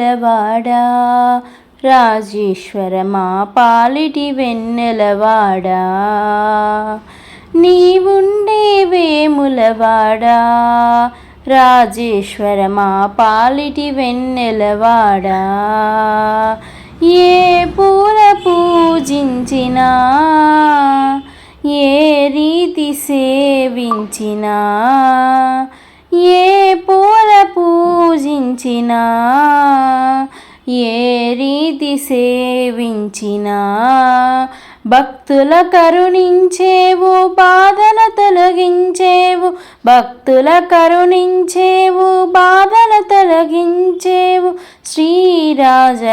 వేములవాడా రాజేశ్వర మా పాలిటి వెన్నెలవాడా? నీవుండే వేములవాడా? రాజేశ్వర మా పాలిటి వెన్నెలవాడా? ఏ పూల పూజించినా ఏ రీతి సేవించినా ఏ పూల పూజించినా ఏ రీతి సేవించినా భక్తుల కరుణించేవు బాధల తొలగించేవు భక్తుల కరుణించేవు బాధల తొలగించేవు శ్రీరాజరాజేశ్వరా.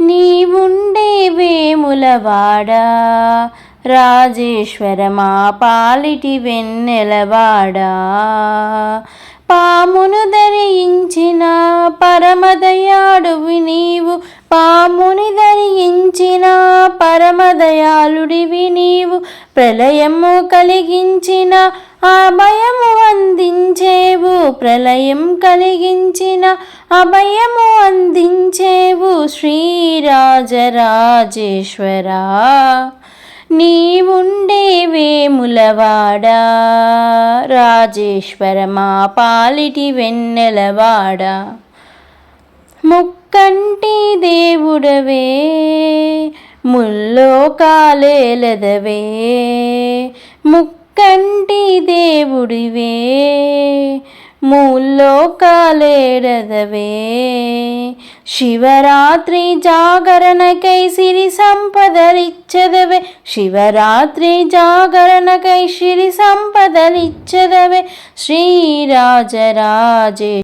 నీవుండే వేములవాడా రాజేశ్వర మా పాలిటి వెన్నెలవాడా. పామును ధరించిన పరమదయాడువి నీవు. పాముని ధరించిన పరమదయాళుడివి నీవు. ప్రళయము కలిగించిన అభయము అందించేవు. ప్రళయం కలిగించిన అభయము అందించేవు. శ్రీరాజరాజేశ్వరా. నీవుండే వేములవాడా రాజేశ్వర మా పాలిటి వెన్నెలవాడా. ముక్కంటి దేవుడవే ముల్లో కాలేలదవే ముక్కంటి దేవుడివే మూల్లో కాలేడదవే శివరాత్రి జాగరణకై సిరి సంపదలిచ్చదవే. శివరాత్రి జాగరణకై సిరి సంపదలిచ్చదవే. శ్రీరాజరాజే